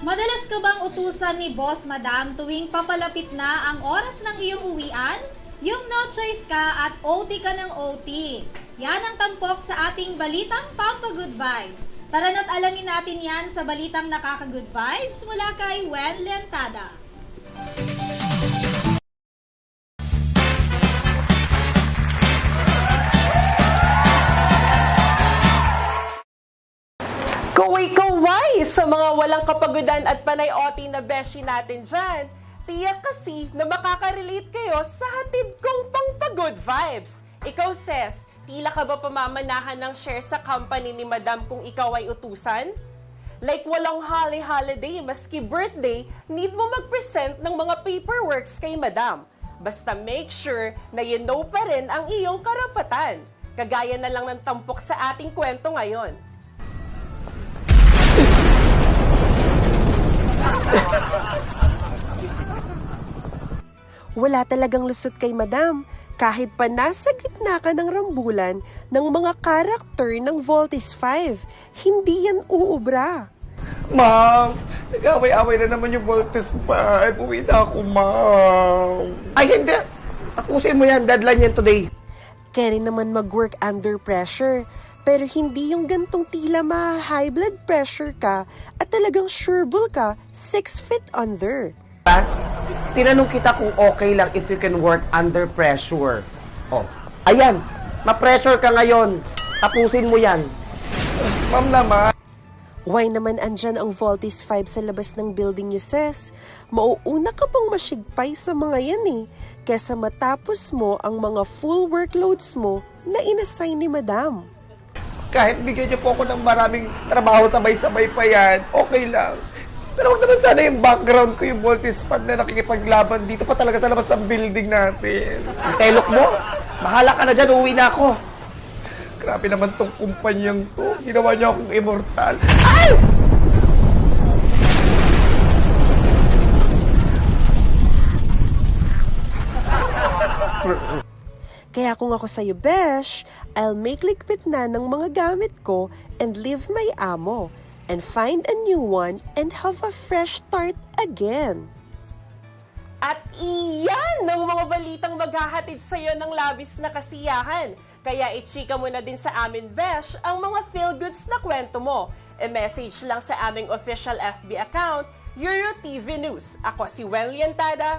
Madalas ka bang utusan ni Boss Madam tuwing papalapit na ang oras ng iyong uwian? Yung no choice ka at OT ka ng OT. Yan ang tampok sa ating balitang Pampa Good Vibes. Tara na't alamin natin yan sa balitang nakaka-good vibes mula kay Wen Lentada. Kaway-kaway sa mga walang kapagudan at panay-oti na beshi natin dyan. Tiyak kasi na makaka-relate kayo sa hatid kong pang-good vibes. Ikaw, Ses, tila ka ba pamamanahan ng share sa company ni Madam kung ikaw ay utusan? Like walang holiday, maski birthday, need mo mag-present ng mga paperworks kay Madam. Basta make sure na you know pa rin ang iyong karapatan. Kagaya na lang ng tampok sa ating kwento ngayon. Wala talagang lusot kay madam. Kahit pa nasa gitna ka ng rambulan ng mga karakter ng Voltis 5, hindi yan uubra. Ma'am, nag-away-away na naman yung Voltes 5. Uwi na ako, ma'am. Ay, hindi. Tapusin mo yan. Deadline yan today. Kaya rin naman mag-work under pressure. Pero hindi yung gantong tila ma high blood pressure ka at talagang sureball ka 6 feet under. Ha? Tinanong kita kung okay lang if you can work under pressure. Oh, ayan. Ma-pressure ka ngayon. Tapusin mo yan. Ma'am naman. Why naman andyan ang Voltis 5 sa labas ng building niyo, sis? Mauuna ka pang masigpay sa mga yan eh. Kesa matapos mo ang mga full workloads mo na inassign ni madam. Kahit bigyan niyo po ako ng maraming trabaho sabay-sabay pa yan, okay lang. Pero huwag naman sana yung background ko yung fan na nakikipaglaban dito pa talaga sa labas ng building natin. Ang telok mo, bahala ka na dyan, uwi na ako. Grabe naman tong kumpanyang to. Ginawa niya akong immortal. Ay! Kaya kung ako sa'yo, Besh, I'll make likpit na ng mga gamit ko and leave my amo and find a new one and have a fresh start again. At iyan ng mga balitang maghahatid sa iyo ng labis na kasiyahan. Kaya ichika mo na din sa amin, Besh, ang mga feel-goods na kwento mo. E-message lang sa aming official FB account, Euro TV News. Ako si Wen Lientada,